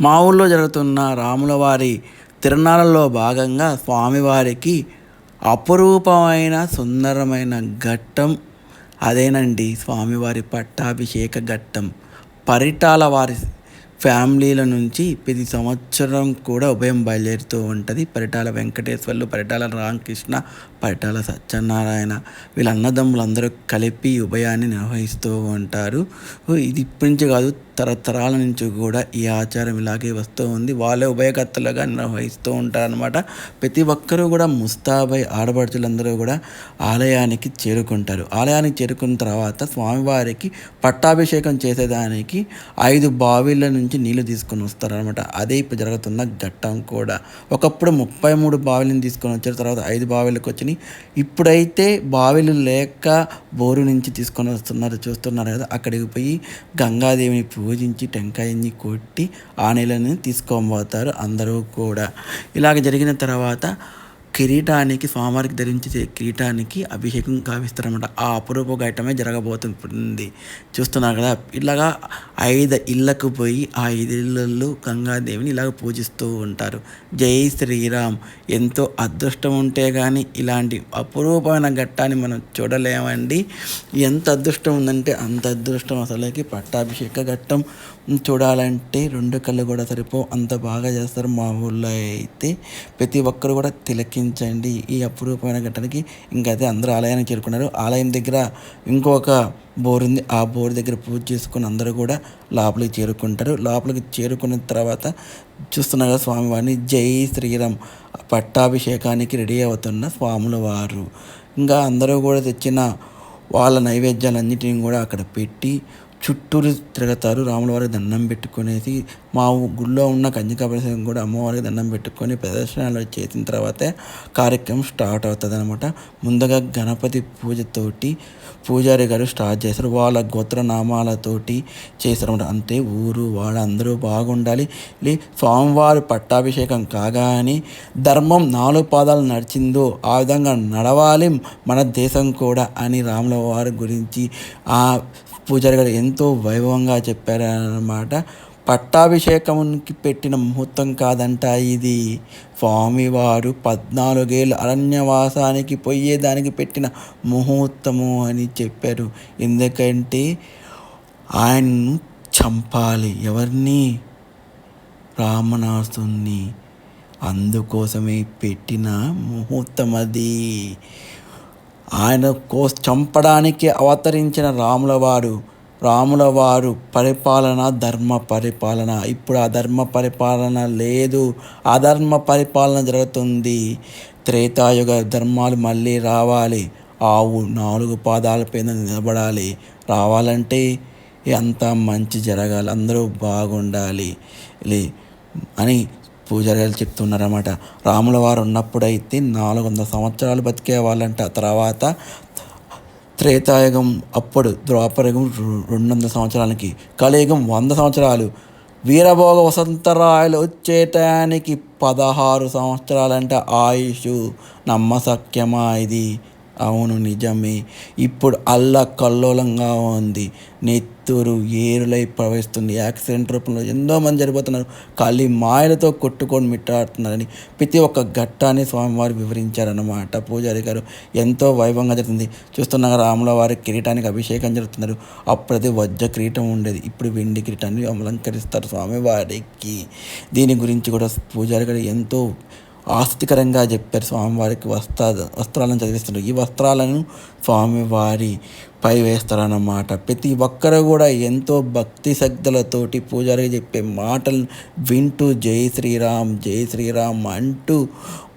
మా ఊళ్ళో జరుగుతున్న రాముల వారి భాగంగా స్వామివారికి అపురూపమైన సుందరమైన ఘట్టం అదేనండి స్వామివారి పట్టాభిషేక ఘట్టం. పరిటాల వారి ఫ్యామిలీల నుంచి ప్రతి సంవత్సరం కూడా ఉభయం బయలుదేరుతూ ఉంటుంది. పరిటాల వెంకటేశ్వర్లు పరిటాల రామకృష్ణ పైటాల సత్యనారాయణ వీళ్ళ అన్నదమ్ములందరూ కలిపి ఉభయాన్ని నిర్వహిస్తూ ఉంటారు. ఇది ఇప్పటి నుంచి కాదు తరతరాల నుంచి కూడా ఈ ఆచారం ఇలాగే వస్తూ ఉంది. వాళ్ళే ఉభయకర్తలుగా నిర్వహిస్తూ ఉంటారనమాట ప్రతి ఒక్కరూ కూడా ముస్తాబై ఆడపడుచులందరూ కూడా ఆలయానికి చేరుకుంటారు. ఆలయానికి చేరుకున్న తర్వాత స్వామివారికి పట్టాభిషేకం చేసేదానికి ఐదు బావిల నుంచి నీళ్ళు తీసుకొని వస్తారనమాట అదే ఇప్పుడు జరుగుతున్న ఘట్టం కూడా. ఒకప్పుడు ముప్పై మూడు బావిలను తీసుకొని వచ్చిన తర్వాత ఐదు బావిలకు కానీ ఇప్పుడైతే బావిలు లేక బోరు నుంచి తీసుకొని వస్తున్నారు చూస్తున్నారు కదా. అక్కడికి పోయి గంగాదేవిని పూజించి టెంకాయని కొట్టి ఆ నీళ్ళని తీసుకొని పోతారు అందరూ కూడా. ఇలాగ జరిగిన తర్వాత కిరీటానికి స్వామివారికి ధరించే కిరీటానికి అభిషేకం కావిస్తారన్నమాట ఆ అపురూప ఘట్టమే జరగబోతుంది చూస్తున్నారు కదా ఇలాగా ఐదు ఇళ్ళకు పోయి ఆ ఐదు ఇళ్ళల్లో గంగాదేవిని ఇలాగ పూజిస్తూ ఉంటారు. జై శ్రీరామ్. ఎంతో అదృష్టం ఉంటే కానీ ఇలాంటి అపురూపమైన ఘట్టాన్ని మనం చూడలేమండి. ఎంత అదృష్టం ఉందంటే అంత అదృష్టం అసలుకి పట్టాభిషేక ఘట్టం. చూడాలంటే రెండు కళ్ళు కూడా సరిపో అంత బాగా చేస్తారు మా ఊళ్ళో అయితే. ప్రతి ఒక్కరు కూడా తిలకించండి ఈ అపురూపమైన ఘటనకి ఇంకైతే అందరూ ఆలయానికి చేరుకున్నారు. ఆలయం దగ్గర ఇంకొక బోర్ ఉంది. ఆ బోర్ దగ్గర పూజ చేసుకుని అందరూ కూడా లోపలికి చేరుకుంటారు. లోపలికి చేరుకున్న తర్వాత చూస్తున్నారు స్వామివారిని జై శ్రీరామ్ పట్టాభిషేకానికి రెడీ అవుతున్న స్వాముల వారు. ఇంకా అందరూ కూడా తెచ్చిన వాళ్ళ నైవేద్యాలన్నిటిని కూడా అక్కడ పెట్టి చుట్టూరు తిరుగుతారు. రాముల వారికి దండం పెట్టుకునేసి మా గుళ్ళో ఉన్న కన్యకాపరిశం కూడా అమ్మవారికి దండం పెట్టుకొని ప్రదర్శనలు చేసిన తర్వాతే కార్యక్రమం స్టార్ట్ అవుతుంది అనమాట ముందుగా గణపతి పూజతోటి పూజారి గారు స్టార్ట్ చేస్తారు. వాళ్ళ గోత్రనామాలతోటి చేస్తారన్నమాట. అంటే ఊరు వాళ్ళందరూ బాగుండాలి. స్వామివారి పట్టాభిషేకం కాగానే ధర్మం నాలుగు పాదాలు నడిచిందో ఆ విధంగా నడవాలి మన దేశం కూడా అని రాముల వారి గురించి ఆ పూజారి గారు ఎంతో వైభవంగా చెప్పారన్నమాట. పట్టాభిషేకంకి పెట్టిన ముహూర్తం కాదంట ఇది. స్వామివారు పద్నాలుగేళ్ళు అరణ్యవాసానికి పోయేదానికి పెట్టిన ముహూర్తము అని చెప్పారు. ఎందుకంటే ఆయన్ను చంపాలి ఎవరిని? రామనాసుని అందుకోసమే పెట్టిన ముహూర్తం అది ఆయన కో చంపడానికి అవతరించిన రాములవారు రాములవారు పరిపాలన ధర్మ పరిపాలన. ఇప్పుడు ఆ ధర్మ పరిపాలన లేదు. అధర్మ పరిపాలన జరుగుతుంది. త్రేతాయుగ ధర్మాలు మళ్ళీ రావాలి. ఆవు నాలుగు పాదాల పైన నిలబడాలి. రావాలంటే అంతా మంచి జరగాలి. అందరూ బాగుండాలి. అని పూజారి చెప్తున్నారన్నమాట. రాముల వారు ఉన్నప్పుడైతే నాలుగు వందల సంవత్సరాలు బతికే వాళ్ళంట. తర్వాత త్రేతాయుగం అప్పుడు ద్వాపరయుగం రెండు వందల సంవత్సరాలకి కలియుగం వంద సంవత్సరాలు. వీరభోగ వసంతరాయలు వచ్చేటానికి పదహారు సంవత్సరాలంట. ఆయుష్ నమ్మసక్యమా ఇది? అవును నిజమే. ఇప్పుడు అల్లా కల్లోలంగా ఉంది. నెత్తురు ఏరులై ప్రవహిస్తుంది. యాక్సిడెంట్ రూపంలో ఎంతో మంది చనిపోతున్నారు. ఖాళీ మాయలతో కొట్టుకొని మిట్టాడుతున్నారని ప్రతి ఒక్క ఘట్టాన్ని స్వామివారు వివరించారన్నమాట. పూజారి గారు ఎంతో వైభవంగా జరుగుతుంది. చూస్తున్న రాముల వారి కిరీటానికి అభిషేకం జరుగుతున్నారు. అప్పుడైతే వజ్ర కిరీటం ఉండేది. ఇప్పుడు వెండి కిరీటాన్ని అలంకరిస్తారు స్వామివారికి. దీని గురించి కూడా పూజారి గారు ఎంతో ఆసక్తికరంగా చెప్పారు స్వామివారికి వస్త్ర వస్త్రాలను చదివిస్తున్నారు. ఈ వస్త్రాలను స్వామివారి పై వేస్తారన్నమాట ప్రతి ఒక్కరు కూడా ఎంతో భక్తి శక్తులతోటి పూజారి చెప్పే మాటలు వింటూ జై శ్రీరామ్ జై శ్రీరామ్ అంటూ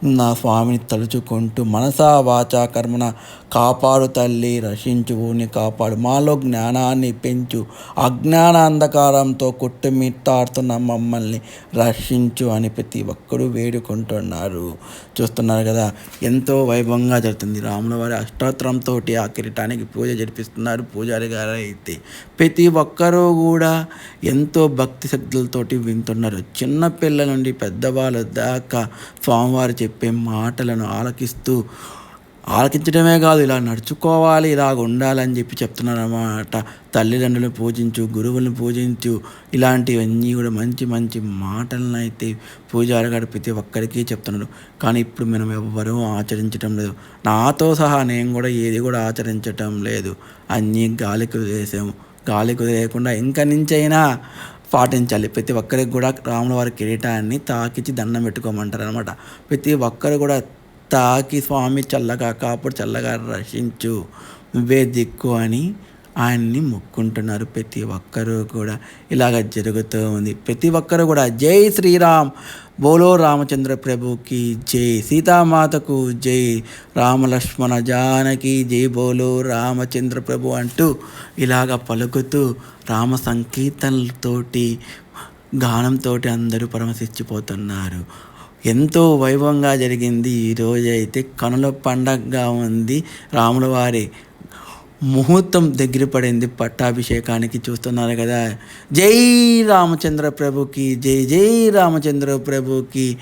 నా స్వామిని తలుచుకుంటూ మనసా వాచా కర్మన కాపాడు తల్లి రక్షించువుని కాపాడు. మాలో జ్ఞానాన్ని పెంచు అజ్ఞాన అంధకారంతో కొట్టుమిట్టాడుతున్న మమ్మల్ని రక్షించు అని ప్రతి ఒక్కరూ వేడుకుంటున్నారు. చూస్తున్నారు కదా ఎంతో వైభవంగా జరుగుతుంది. రాముల వారి అష్టోత్తరంతో ఆ కిరీటానికి పూజ జరిపిస్తున్నారు పూజారి గారు అయితే. ప్రతి ఒక్కరూ కూడా ఎంతో భక్తి శక్తులతోటి వింటున్నారు. చిన్న పిల్లల నుండి పెద్దవాళ్ళ దాకా స్వామివారు చెప్పే మాటలను ఆలకిస్తూ ఆలకించడమే కాదు ఇలా నడుచుకోవాలి ఇలాగ ఉండాలని చెప్పి చెప్తున్నారన్నమాట. తల్లిదండ్రులను పూజించు గురువులను పూజించు ఇలాంటివన్నీ కూడా మంచి మంచి మాటలను అయితే పూజారి గారు ప్రతి ఒక్కరికి చెప్తున్నాడు కానీ ఇప్పుడు మనం ఎవ్వరూ ఆచరించడం లేదు. నాతో సహా నేను కూడా ఏది కూడా ఆచరించటం లేదు. అన్నీ గాలికి వదిలేసాము గాలికి వదిలేయకుండా ఇంకా నుంచైనా పాటించాలి. ప్రతి ఒక్కరికి కూడా రాముల వారి కిరీటాన్ని తాకిచ్చి దండం పెట్టుకోమంటారు అనమాట ప్రతి ఒక్కరు కూడా తాకి స్వామి చల్లగా కాపుడు చల్లగా రక్షించు నువ్వే దిక్కు అని ఆయన్ని మొక్కుంటున్నారు ప్రతి ఒక్కరూ కూడా. ఇలాగ జరుగుతూ ఉంది. ప్రతి ఒక్కరు కూడా జై శ్రీరామ్. బోలో రామచంద్ర ప్రభుకి జై. సీతామాతకు జై. రామలక్ష్మణ జానకి జై బోలో రామచంద్ర ప్రభు అంటూ ఇలాగ పలుకుతూ రామ సంకీర్తనలతోటి గానంతో అందరూ పరమశిచ్చిపోతున్నారు ఎంతో వైభవంగా జరిగింది. ఈరోజు అయితే కనుల పండగగా ఉంది. రాముల వారి ముహూర్తం దగ్గర పడింది పట్టాభిషేకానికి చూస్తున్నారు కదా. జై రామచంద్ర ప్రభుకి జై జై రామచంద్ర ప్రభుకి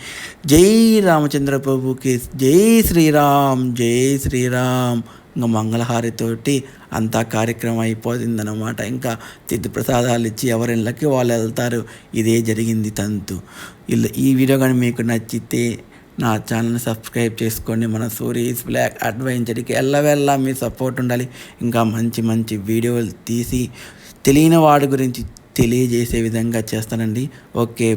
జై రామచంద్ర ప్రభుకి జై శ్రీరామ్ జై శ్రీరామ్. ఇంకా మంగళహారితోటి అంతా కార్యక్రమం అయిపోతుందన్నమాట ఇంకా తిథి ప్రసాదాలు ఇచ్చి ఎవరిళ్ళకి వాళ్ళు వెళ్తారు. ఇదే జరిగింది తంతు. ఇలా ఈ వీడియో కానీ మీకు నచ్చితే నా ఛానల్ని సబ్స్క్రైబ్ చేసుకోండి మన సూరీస్ బ్లాక్ అడ్వెంచర్కి ఎల్లవెల్లా మీ సపోర్ట్ ఉండాలి. ఇంకా మంచి మంచి వీడియోలు తీసి తెలియని వాడి గురించి తెలియజేసే విధంగా చేస్తానండి. ఓకే.